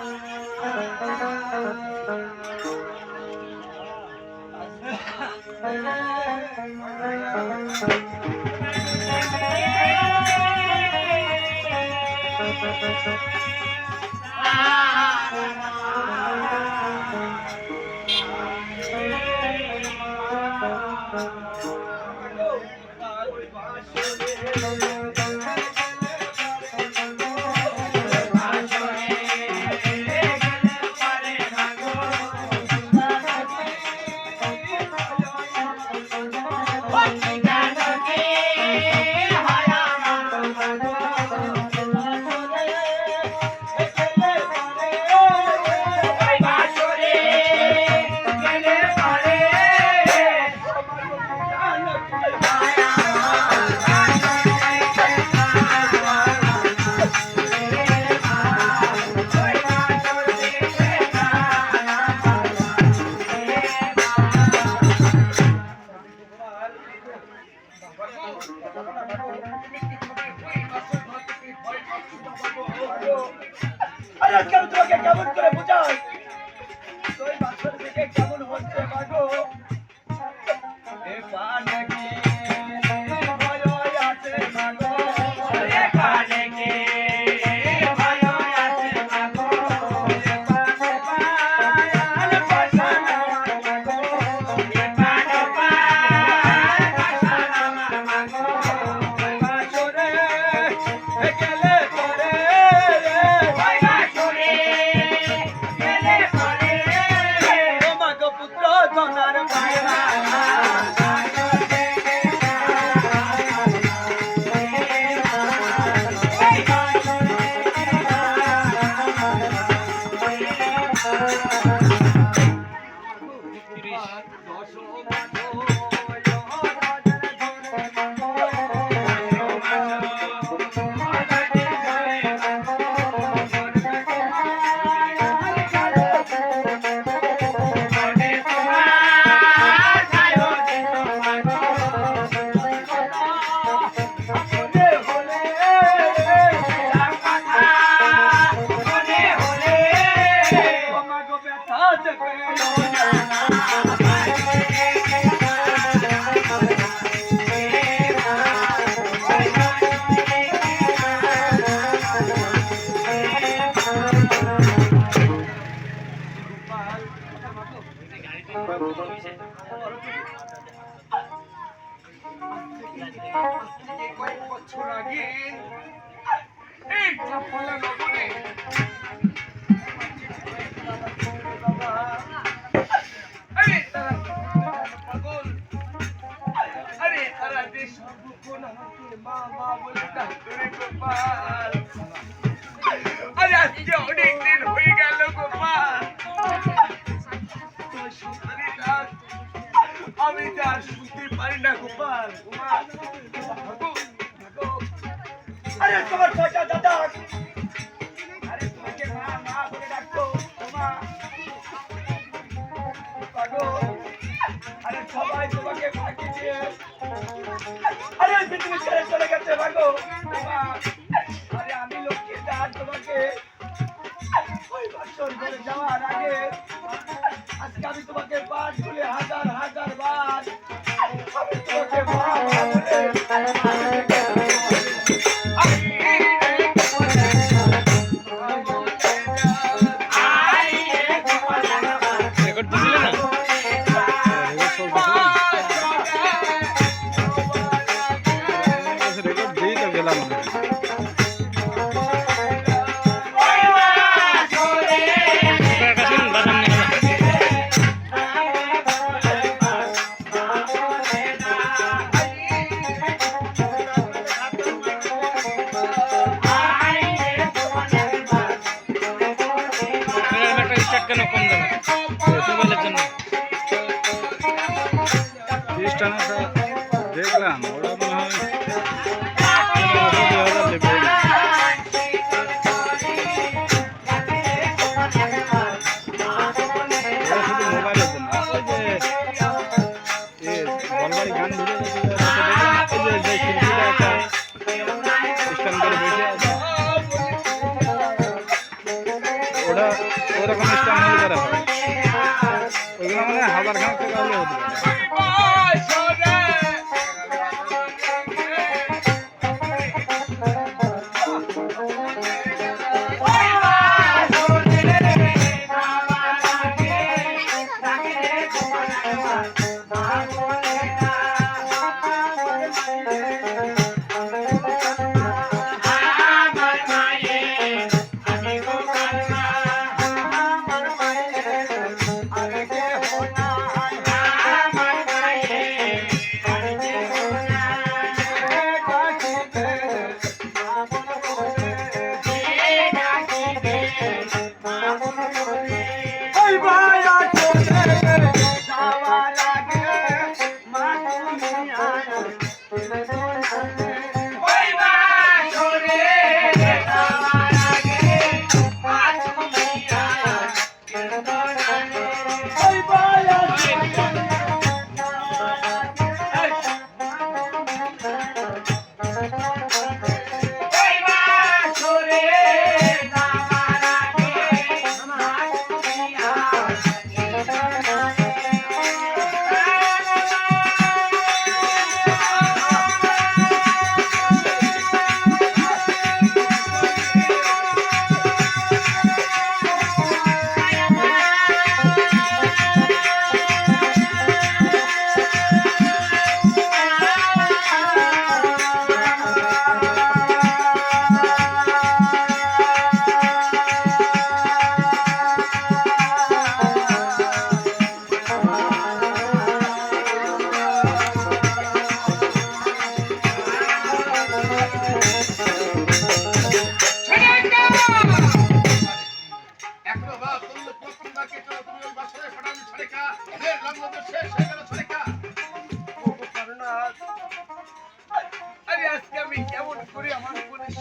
Ah, আরে আজকে তোমাকে কেমন করে বোঝাই? তুই বাসর থেকে কেমন হচ্ছে মাগো? এ পানে বলে ডাকতো রে গোপাল আরে আজকে আমি তো শুনতে পারি না গোপাল গোপাল। আরে তোমার চাচা দাদা। আরে তোমাকে মা মা বলে। আরে সবাই তোমাকে ফাঁকি আরে পৃথিবী চলে গেছে ভাগো। আরে আমি লক্ষ্মীর দাস তোমাকে। ওই বছর করে যাওয়ার আগে আজকে আমি তোমাকে পাঁচ ওরকম স্ট্যাম্প হলে করা হয় ওইগুলো মানে হাজার খান পারে এখনও